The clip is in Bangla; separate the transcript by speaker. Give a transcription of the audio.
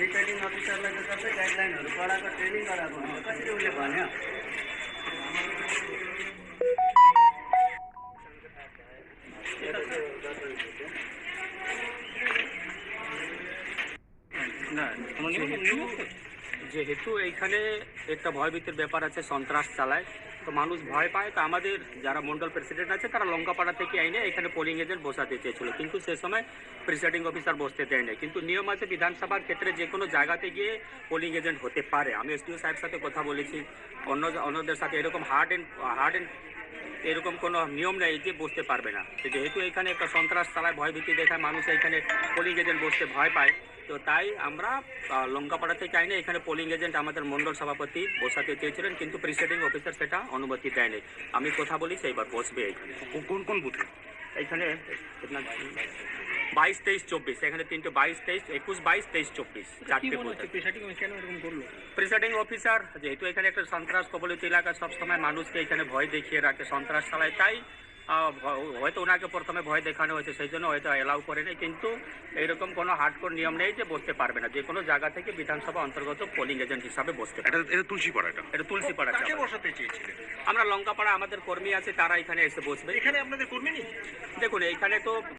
Speaker 1: रिटर्निंग ऑफिसरला जर कसं गाईडलाईनहरू पढाएको ट्रेनिङ गराएको हुन्छ कसरी उसले भन्यो
Speaker 2: না যেহেতু যেহেতু এইখানে একটা ভয়ভীতির ব্যাপার আছে সন্ত্রাস চালায় তো মানুষ ভয় পায়, তো আমাদের যারা মন্ডল প্রেসিডেন্ট আছে, তারা লঙ্কাপাড়া থেকে আইনে এখানে পোলিং এজেন্ট বসাতে চেয়েছিল। কিন্তু সে সময় প্রিসাইডিং অফিসার বসতে দেয়নি কিন্তু নিয়ম আছে, বিধানসভার ক্ষেত্রে যে কোনো জায়গাতে গিয়ে পোলিং এজেন্ট হতে পারে। আমি এসডিও সাহেব সাথে কথা বলেছি। অন্য অন্যদের সাথে এরকম হার্ড অ্যান্ড হার্ড অ্যান্ড এরকম কোনো নিয়ম নেই যে বসতে পারবে না। যেহেতু এখানে একটা সন্ত্রাস চালায় ভয়ভীতি দেখায়, মানুষ এখানে পোলিং এজেন্ট বসতে ভয় পায়, তো তাই আমরা লঙ্কাপাড়াতে চাই না এখানে পোলিং এজেন্ট আমাদের মন্ডল সভাপতি বসাতে চেয়েছিলেন, কিন্তু প্রিসাইডিং অফিসার সেটা অনুমতি দেয়নি। আমি কথা বলি সেইবার, বসবে এখানে।
Speaker 3: কোন কোন বুথে?
Speaker 2: এখানে বাইশ তেইশ চব্বিশ এখানে তিনটে বাইশ তেইশ একুশ বাইশ তেইশ চব্বিশ চারটে
Speaker 3: এরকম করল?
Speaker 2: প্রিসাইডিং অফিসার যেহেতু এখানে একটা সন্ত্রাস কবলিত এলাকা সবসময় মানুষকে এখানে ভয় দেখিয়ে রাখে সন্ত্রাস চালায় তাই হয়তো ওনাকে প্রথমে ভয় দেখানো হয়েছে সেই জন্য হয়তো অ্যালাউ করেনি কিন্তু এইরকম কোনো হার্ডকোর নিয়ম নেই যে বসতে পারবে না। যে কোনো জায়গা থেকে বিধানসভা অন্তর্গত পোলিং এজেন্ট হিসাবে বসতে পারে
Speaker 3: এটা এটা তুলসী পাড়াটা এটা?
Speaker 2: এটা তুলসীপাড়া
Speaker 3: কাকে বসাতে চেয়েছিলেন?
Speaker 2: আমরা লঙ্কাপাড়া আমাদের কর্মী আছে তারা এখানে এসে বসবে।
Speaker 3: এখানে আপনাদের কর্মী নেই?
Speaker 2: দেখুন এইখানে তো